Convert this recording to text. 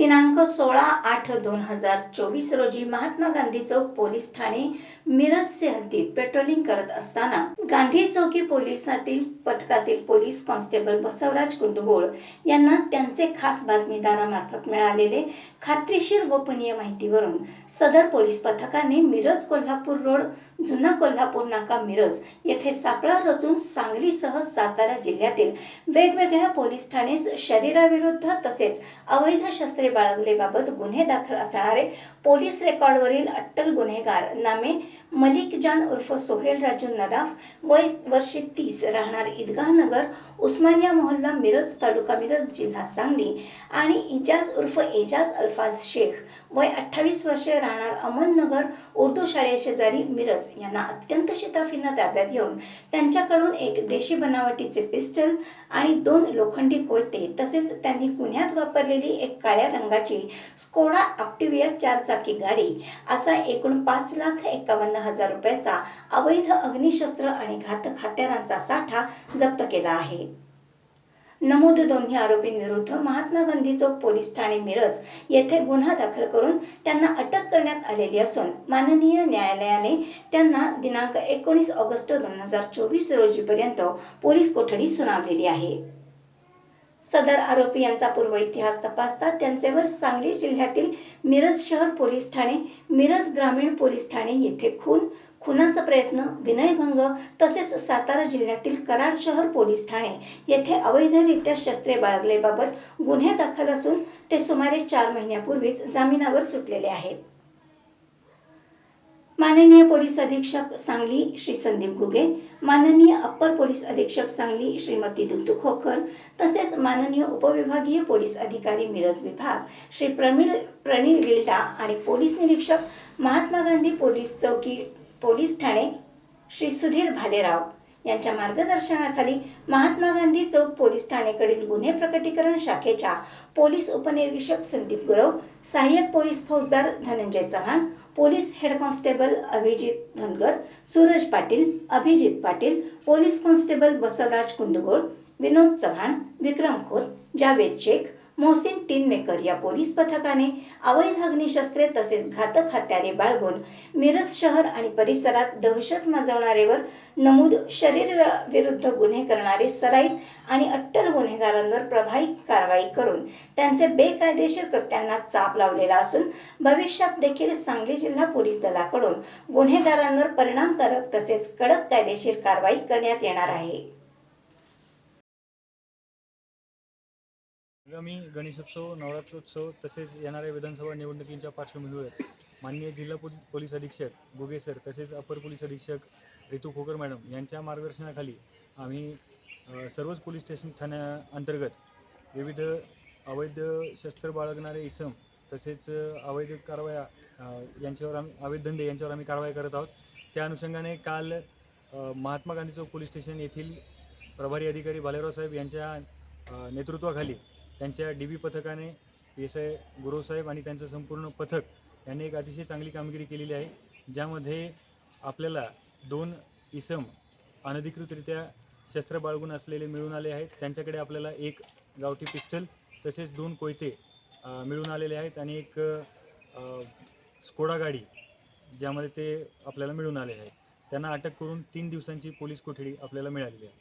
दिनांक सोळा आठ दोन हजार चोवीस रोजी महात्मा गांधी चौक पोलीस ठाणे मिरजचे हद्दीत पेट्रोलिंग करत असताना गांधी चौकी पोलिसातील पथकातील पोलीस कॉन्स्टेबल बसवराज कुंदगोळ यांना त्यांचे खास बातमीदारामार्फत मिळालेले खात्रीशीर गोपनीय माहितीवरून सदर पोलीस पथकाने मिरज कोल्हापूर रोड जुना कोल्हापूर नाका मिरज येथे सापळा रचून सांगलीसह सातारा जिल्ह्यातील वेगवेगळ्या पोलीस ठाणेस शरीराविरुद्ध तसेच अवैध शस्त्रे बाळगलेबाबत गुन्हे दाखल असणारे पोलीस रेकॉर्डवरील अट्टल गुन्हेगार नामे मलिक जान उर्फ सोहेल राजू नदाफ वय वर्षे तीस राहणार ईदगाह नगर उस्मानिया मोहल्ला मिरज तालुका मिरज जिल्हा सांगली आणि इजाज उर्फ एजाज अल्फाज शेख वय अठ्ठावीस वर्षे राहणार अहमदनगर उर्दू शाळेशेजारी मिरज यांना अत्यंत शिताफीनं ताब्यात घेऊन त्यांच्याकडून एक देशी बनावटीचे पिस्टल आणि दोन लोखंडी कोयते तसेच त्यांनी गुन्ह्यात वापरलेली एक काळ्या रंगाची स्कोडा ऑक्टिविया चारचाकी गाडी असा एकूण पाच लाख एकावन्न हजार रुपयाचा अवैध अग्निशस्त्र आणि घातक हत्यारांचा साठा जप्त केला आहे. नमूद दोन्ही आरोपींविरुद्ध महात्मा गांधी चौक पोलीस ठाणे मिरज येथे गुन्हा दाखल करून त्यांना अटक करण्यात आलेली असून माननीय न्यायालयाने त्यांना दिनांक एकोणीस ऑगस्ट दोन हजार चोवीस रोजीपर्यंत पोलीस कोठडी सुनावलेली आहे. सदर आरोपी यांचा पूर्व इतिहास तपासता त्यांचेवर सांगली जिल्ह्यातील मिरज शहर पोलीस ठाणे मिरज ग्रामीण पोलीस ठाणे येथे खून खुनाचा प्रयत्न विनयभंग तसेच सातारा जिल्ह्यातील कराड शहर पोलीस ठाणे येथे अवैधरित्या शस्त्रे बाळगलेबाबत गुन्हे दाखल असून ते सुमारे चार महिन्यापूर्वीच जामिनावर सुटलेले आहेत. माननीय पोलीस अधीक्षक सांगली श्री संदीप गुगे माननीय अप्पर पोलीस अधीक्षक सांगली श्रीमती लुतू खोकर तसेच माननीय उपविभागीय पोलीस अधिकारी मिरज विभाग श्री प्रमिळ प्रणील गिल्डा आणि पोलीस निरीक्षक महात्मा गांधी पोलीस चौकी पोलीस ठाणे श्री सुधीर भालेराव. यांच्या मार्गदर्शनाखाली महात्मा गांधी चौक पोलीस ठाणेकडील गुन्हे प्रकटीकरण शाखेच्या पोलीस उपनिरीक्षक संदीप गुरव सहाय्यक पोलीस फौजदार Dhananjay Chavan police head constable Abhijit Dhangar Suraj Patil Abhijit Patil police constable Basavaraj Kundgol Vinod Chavan Vikram Khot Javed Shaikh Mohsin Tinmaker या पोलीस पथकाने अवैध अग्निशस्त्रे तसेच घातक हत्यारे बाळगून मिरज शहर आणि परिसरात दहशत माजवणारेवर नमूद शरीर विरुद्ध गुन्हे करणारे सराईत आणि अट्टल गुन्हेगारांवर प्रभावी कारवाई करून त्यांचे बेकायदेशीर कृत्यांना चाप लावलेला असून भविष्यात देखील सांगली जिल्हा पोलीस दलाकडून गुन्हेगारांवर परिणामकारक तसेच कडक कायदेशीर कारवाई करण्यात येणार आहे. आगामी गणेशोत्सव नवरात्रोत्सव तसेच येणाऱ्या विधानसभा निवडणुकींच्या पार्श्वभूमीवर माननीय जिल्हा पोली पोलीस अधीक्षक गुगे सर तसेच अपर पोलीस अधीक्षक रितू खोकर मॅडम यांच्या मार्गदर्शनाखाली आम्ही सर्वच पोलीस स्टेशन ठाण्याअंतर्गत विविध अवैध शस्त्र बाळगणारे इसम तसेच अवैध कारवाया यांच्यावर आम्ही अवैध धंदे यांच्यावर आम्ही कारवाई करत आहोत. त्या अनुषंगाने काल महात्मा गांधी चौक पोलीस स्टेशन येथील प्रभारी अधिकारी भालेराव साहेब यांच्या नेतृत्वाखाली त्यांच्या डी बी पथकाने एस आय गुरुसाहेब आणि त्यांचं संपूर्ण पथक यांनी एक अतिशय चांगली कामगिरी केलेली आहे ज्यामध्ये आपल्याला दोन इसम अनधिकृतरित्या शस्त्र बाळगून असलेले मिळून आले आहेत. त्यांच्याकडे आपल्याला एक गावठी पिस्टल तसेच दोन कोयते मिळून आलेले आहेत आणि एक स्कोडा गाडी ज्यामध्ये ते आपल्याला मिळून आले आहेत. त्यांना अटक करून तीन दिवसांची पोलीस कोठडी आपल्याला मिळालेली आहे.